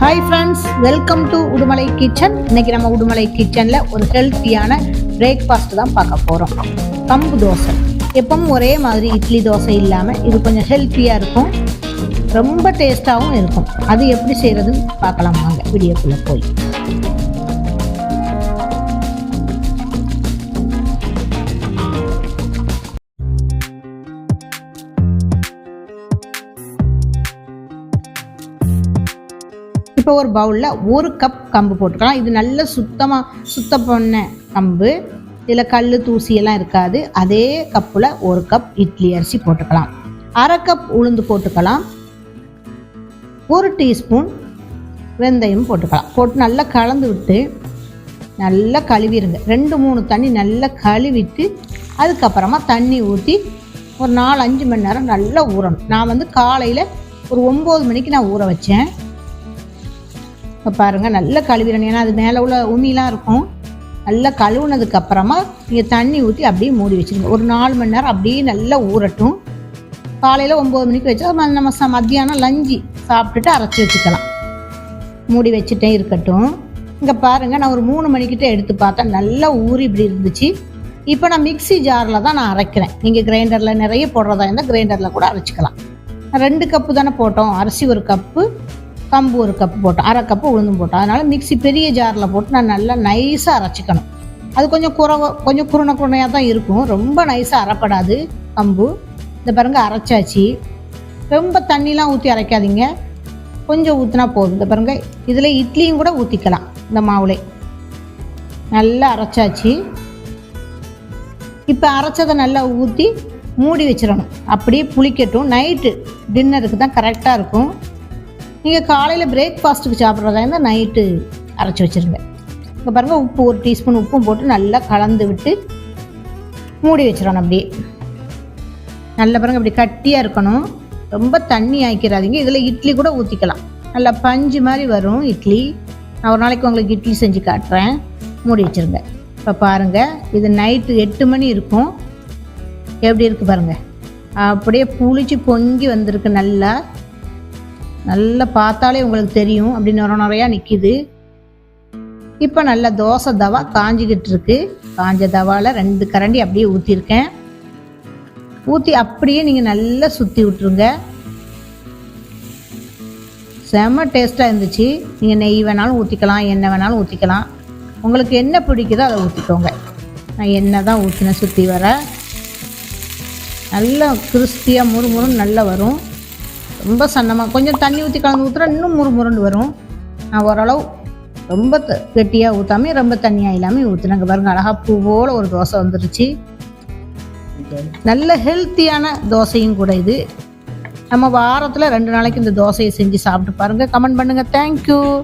Hi friends welcome to Udumalai kitchen இன்னைக்கு நம்ம உடுமலை கிச்சனில் ஒரு ஹெல்த்தியான பிரேக்ஃபாஸ்ட் தான் பார்க்க போகிறோம் கம்பு தோசை. எப்பவும் ஒரே மாதிரி இட்லி தோசை இல்லாமல் இது கொஞ்சம் ஹெல்த்தியாக இருக்கும். ரொம்ப டேஸ்ட்டாகவும் இருக்கும். அது எப்படி செய்கிறதுன்னு பார்க்கலாம் வாங்க வீடியோக்குள்ளே போய். இப்போ ஒரு பவுலில் ஒரு கப் கம்பு போட்டுக்கலாம். இது நல்ல சுத்தமாக சுத்தம் பண்ண கம்பு. இதில் கல் தூசியெல்லாம் இருக்காது. அதே கப்பில் ஒரு கப் இட்லி அரிசி போட்டுக்கலாம். அரை கப் உளுந்து போட்டுக்கலாம். ஒரு டீஸ்பூன் வெந்தயம் போட்டுக்கலாம். போட்டு நல்லா கலந்து விட்டு நல்லா கழுவிடுங்க ரெண்டு மூணு தண்ணி நல்லா கழுவிட்டு அதுக்கப்புறமா தண்ணி ஊற்றி ஒரு நாலு அஞ்சு மணி நேரம் நல்லா ஊறணும். நான் வந்து காலையில் ஒரு ஒம்பது மணிக்கு நான் ஊற வச்சேன். இப்போ பாருங்கள் நல்லா கழுவிடணும். ஏன்னா அது மேலே உள்ள உமிலாம் இருக்கும். நல்லா கழுவுனதுக்கு அப்புறமா நீங்கள் தண்ணி ஊற்றி அப்படியே மூடி வச்சுருங்க ஒரு நாலு மணி நேரம் அப்படியே நல்லா ஊறட்டும். காலையில் ஒம்பது மணிக்கு வச்சா நம்ம ச மத்தியானம் லஞ்சி சாப்பிட்டுட்டு அரைச்சி வச்சுக்கலாம். மூடி வச்சுட்டே இருக்கட்டும். இங்கே பாருங்கள் நான் ஒரு மூணு மணிக்கிட்ட எடுத்து பார்த்தேன் நல்லா ஊறி இப்படி இருந்துச்சு. இப்போ நான் மிக்ஸி ஜாரில் தான் நான் அரைக்கிறேன். நீங்கள் கிரைண்டரில் நிறைய போடுறதா இருந்தால் கிரைண்டரில் கூட அரைச்சிக்கலாம். ரெண்டு கப்பு தானே போட்டோம். அரிசி ஒரு கப்பு. கம்பு ஒரு கப்பு போட்டோம் அரை கப்பு உளுந்தும் போட்டோம். அதனால் மிக்சி பெரிய ஜாரில் போட்டு நான் நல்லா நைஸாக அரைச்சிக்கணும். அது கொஞ்சம் குறவ கொஞ்சம் குருணை குருணையாக தான் இருக்கும். ரொம்ப நைஸாக அரைப்படாது கம்பு. இந்த பாருங்க அரைச்சாச்சு. ரொம்ப தண்ணிலாம் ஊற்றி அரைக்காதீங்க. கொஞ்சம் ஊற்றினா போதும். இந்த பாருங்க இதில் இட்லியும் கூட ஊற்றிக்கலாம் இந்த மாவுலே. நல்லா அரைச்சாச்சு. இப்போ அரைச்சதை நல்லா ஊற்றி மூடி வச்சிடணும். அப்படியே புளிக்கட்டும். நைட்டு டின்னருக்கு தான் கரெக்டாக இருக்கும். நீங்கள் காலையில் பிரேக்ஃபாஸ்ட்டுக்கு சாப்பிட்றதா இருந்தால் நைட்டு அரைச்சி வச்சுருங்க. இங்கே பாருங்கள் உப்பு ஒரு டீஸ்பூன் உப்பும் போட்டு நல்லா கலந்து விட்டு மூடி வச்சிடணும் அப்படியே. நல்லா பாருங்கள் இப்படி கட்டியாக இருக்கணும். ரொம்ப தண்ணி ஆக்கிடாதீங்க இதில் இட்லி கூட ஊற்றிக்கலாம் நல்லா பஞ்சு மாதிரி வரும் இட்லி. நான் ஒரு நாளைக்கு உங்களுக்கு இட்லி செஞ்சு காட்டுறேன். மூடி வச்சிருங்க. இப்போ பாருங்கள் இது நைட்டு எட்டு மணி இருக்கும். எப்படி இருக்குது பாருங்கள் அப்படியே புளிச்சு பொங்கி வந்திருக்கு நல்லா. நல்லா பார்த்தாலே உங்களுக்கு தெரியும் அப்படி நுர நிறையா நிற்கிது இப்போ நல்லா தோசை தவா காஞ்சிக்கிட்டு இருக்கு. காஞ்ச தவாவில் ரெண்டு கரண்டி அப்படியே ஊற்றிருக்கேன் ஊற்றி அப்படியே நீங்கள் நல்லா சுற்றி விட்ருங்க செம டேஸ்ட்டாக இருந்துச்சு. நீங்கள் நெய் வேணாலும் ஊற்றிக்கலாம் எண்ணெய் வேணாலும் ஊற்றிக்கலாம் உங்களுக்கு என்ன பிடிக்குதோ அதை ஊற்றிக்கோங்க நான் எண்ணெய் தான் ஊற்றினேன் சுற்றி வர. நல்லா கிறிஸ்பியாக முறுமுறுன்னு நல்லா வரும். ரொம்ப சன்னமாக கொஞ்சம் தண்ணி ஊற்றி கலந்து ஊற்றுறா இன்னும் முறுமுறுன்னு வரும். நான் ஓரளவு ரொம்ப த- கெட்டியாக ஊற்றாமே ரொம்ப தண்ணியாக இல்லாமல் ஊற்றினாங்க பாருங்கள் அழகாக பூ போல ஒரு தோசை வந்துருச்சு. நல்ல ஹெல்த்தியான தோசையும் கூட இது. நம்ம வாரத்தில் ரெண்டு நாளைக்கு இந்த தோசையை செஞ்சு சாப்பிட்டு பாருங்கள் கமெண்ட் பண்ணுங்கள் தேங்க்யூ